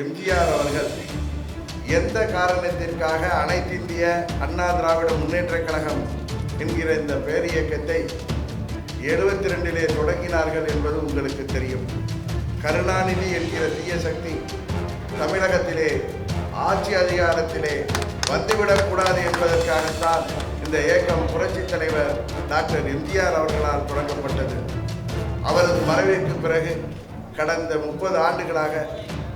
எம்ஜிஆர் அவர்கள் எந்த காரணத்திற்காக அனைத்து இந்திய அண்ணா திராவிட முன்னேற்றக் கழகம் என்கிற இந்த பேர் இயக்கத்தை எழுபத்தி ரெண்டிலே தொடங்கினார்கள் என்பது உங்களுக்கு தெரியும். கருணாநிதி என்கிற தீய சக்தி தமிழகத்திலே ஆட்சி அதிகாரத்திலே வந்துவிடக்கூடாது என்பதற்காகத்தான் இந்த இயக்கம் புரட்சித் தலைவர் டாக்டர் எம்ஜிஆர் அவர்களால் தொடங்கப்பட்டது. அவரது மறைவிற்கு பிறகு கடந்த முப்பது ஆண்டுகளாக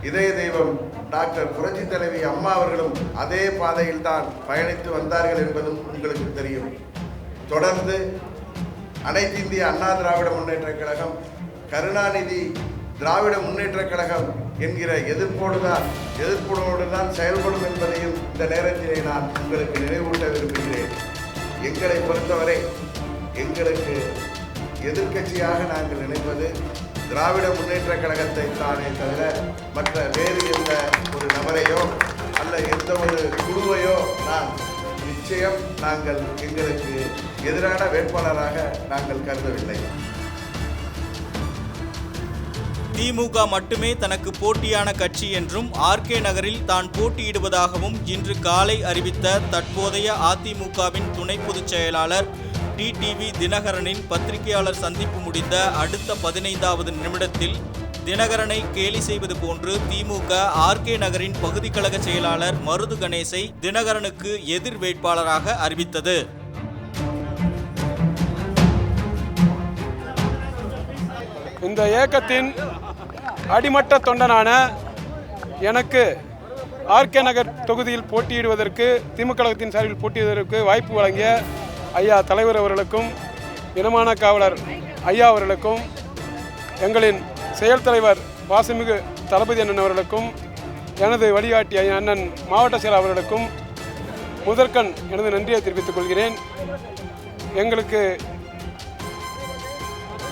இதய தெய்வம் டாக்டர் புரட்சி தலைவி அம்மா அவர்களும் அதே பாதையில் தான் பயணித்து வந்தார்கள் என்பதும் உங்களுக்கு தெரியும். தொடர்ந்து அனைத்து இந்திய அண்ணா திராவிட முன்னேற்றக் கழகம் கருணாநிதி திராவிட முன்னேற்றக் கழகம் என்கிற எதிர்ப்போடு தான் எதிர்ப்போடு தான் செயல்படும் என்பதையும் இந்த நேரத்திலே நான் உங்களுக்கு நினைவூட்ட விரும்புகிறேன். எங்களை பொறுத்தவரை எங்களுக்கு எதிர்க்கட்சியாக நாங்கள் நினைப்பது திராவிட முன்னேற்ற கழகத்தை தானே தவிர மற்ற வேறு எந்த ஒரு நபரையோ அல்ல எந்த ஒரு குழுவையோ நான் நிச்சயம் நாங்கள் எங்களுக்கு எதிரான வேட்பாளராக நாங்கள் கருதவில்லை. திமுக மட்டுமே தனக்கு போட்டியான கட்சி என்றும் ஆர்கே நகரில் தான் போட்டியிடுவதாகவும் இன்று காலை அறிவித்த தற்போதைய அதிமுகவின் துணை பொதுச் செயலாளர் டிடிவி தினகரனின் பத்திரிகையாளர் சந்திப்பு முடிந்த அடுத்த பதினைந்தாவது நிமிடத்தில் தினகரனை கேலி செய்வது போன்று திமுக ஆர்கே நகரின் பகுதி கழக செயலாளர் மருது கணேசை தினகரனுக்கு எதிர் வேட்பாளராக அறிவித்தது. இந்த இயக்கத்தின் அடிமட்ட தொண்டனான எனக்கு ஆர்கே நகர் தொகுதியில் போட்டியிடுவதற்கு திமுக கழகத்தின் சார்பில் போட்டியிடுவதற்கு வாய்ப்பு வழங்கிய ஐயா தலைவர் அவர்களுக்கும் இனமான காவலர் ஐயா அவர்களுக்கும் எங்களின் செயல் தலைவர் வாசுமிகு தளபதி அண்ணன் அவர்களுக்கும் எனது வழிகாட்டி ஐயா அண்ணன் மாவட்ட செயலர் அவர்களுக்கும் முதற்கண் எனது நன்றியை தெரிவித்துக் கொள்கிறேன். எங்களுக்கு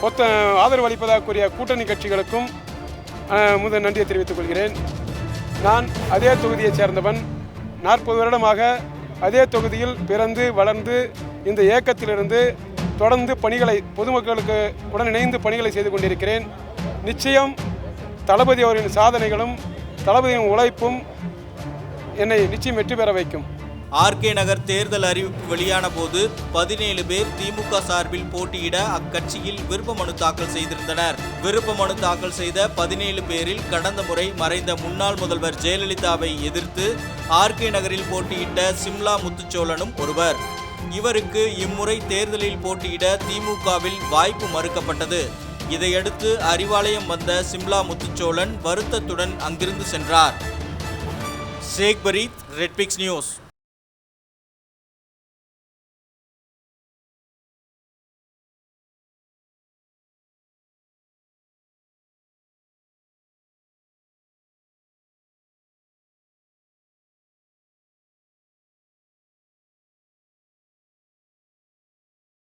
ஒத்த ஆதரவு அளிப்பதாக கூறிய கூட்டணி கட்சிகளுக்கும் முதல் நன்றியை தெரிவித்துக் கொள்கிறேன். நான் அதே தொகுதியைச் சேர்ந்தவன். நாற்பது வருடமாக அதே தொகுதியில் பிறந்து வளர்ந்து இந்த இயக்கத்திலிருந்து தொடர்ந்து பணிகளை பொதுமக்களுக்கு உடன் இணைந்து பணிகளை செய்து கொண்டிருக்கிறேன். நிச்சயம் தளபதி அவரின் சாதனைகளும் தளபதியின் உழைப்பும் என்னை நிச்சயம் வெற்றி பெற வைக்கும். ஆர்கே நகர் தேர்தல் அறிவிப்பு வெளியான போது பதினேழு பேர் திமுக சார்பில் போட்டியிட அக்கட்சியில் விருப்ப மனு தாக்கல் செய்திருந்தனர். விருப்ப மனு தாக்கல் செய்த பதினேழு பேரில் கடந்த முறை மறைந்த முன்னாள் முதல்வர் ஜெயலலிதாவை எதிர்த்து ஆர்கே நகரில் போட்டியிட்ட சிம்லா முத்துச்சோழனும் ஒருவர். இவருக்கு இம்முறை தேர்தலில் போட்டியிட திமுகவில் வாய்ப்பு மறுக்கப்பட்டது. இதையடுத்து அறிவாலயம் வந்த சிம்லா முத்துச்சோழன் வருத்தத்துடன் அங்கிருந்து சென்றார். Sheikh Fareed Redpix news.